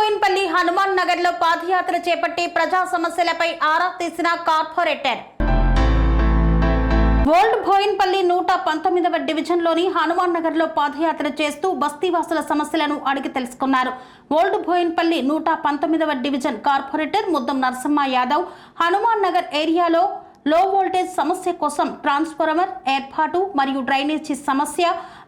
బోయిన్పల్లి హనుమాన్ నగర్లో పాదయాత్ర చేపట్టి ప్రజా సమస్యలపై ఆరా తీసిన కార్పొరేటర్. ఓల్డ్ బోయిన్పల్లి నూట పంతొమ్మిదవ డివిజన్లోని హనుమాన్ నగర్లో పాదయాత్ర చేస్తూ బస్తీవాసుల సమస్యలను అడిగి తెలుసుకున్నారు. ఓల్డ్ బోయిన్పల్లి నూట పంతొమ్మిదవ డివిజన్ కార్పొరేటర్ ముద్దం నరసింహ యాదవ్ హనుమాన్ నగర్ ఏరియాలో లో వోల్టేజ్ సమస్య కోసం ట్రాన్స్ఫార్మర్ ఏర్పాటు మరియు డ్రైనేజీ సమస్య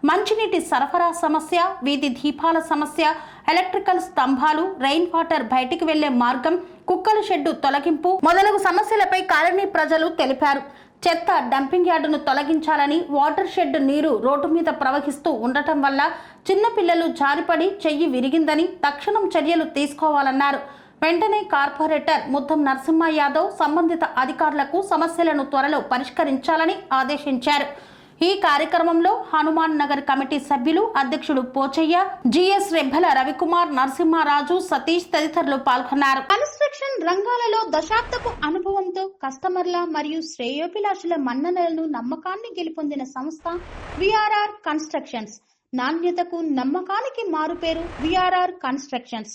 మంచినీటి సరఫరా సమస్య వీధి దీపాల సమస్య ఎలక్ట్రికల్ స్తంభాలు రెయిన్ వాటర్ బయటికి వెళ్ళే మార్గం కుక్కల షెడ్డు తొలగింపు మొదలగు సమస్యలపై కాలనీ ప్రజలు తెలిపారు. చెత్త డంపింగ్ యార్డును తొలగించాలని వాటర్ షెడ్ నీరు రోడ్డు మీద ప్రవహిస్తూ ఉండటం వల్ల చిన్నపిల్లలు జారిపడి చెయ్యి విరిగిందని తక్షణం చర్యలు తీసుకోవాలన్నారు. వెంటనే కార్పొరేటర్ ముద్దం నరసింహ యాదవ్ సంబంధిత అధికారులకు సమస్యలను త్వరలో పరిష్కరించాలని ఆదేశించారు. ఈ కార్యక్రమంలో హనుమాన్ నగర్ కమిటీ సభ్యులు అధ్యక్షుడు పోచయ్య జిఎస్ రెబ్బల రవికుమార్ నరసింహారాజు సతీష్ తదితరులు పాల్గొన్నారు. కన్స్ట్రక్షన్ రంగాలలో దశాబ్దపు అనుభవంతో కస్టమర్ల మరియు శ్రేయోభిలాషుల మన్ననలను నమ్మకాన్ని గెలుపొందిన సంస్థ విఆర్ఆర్ కన్స్ట్రక్షన్స్. నాణ్యతకు నమ్మకానికి మారుపేరు VRR constructions.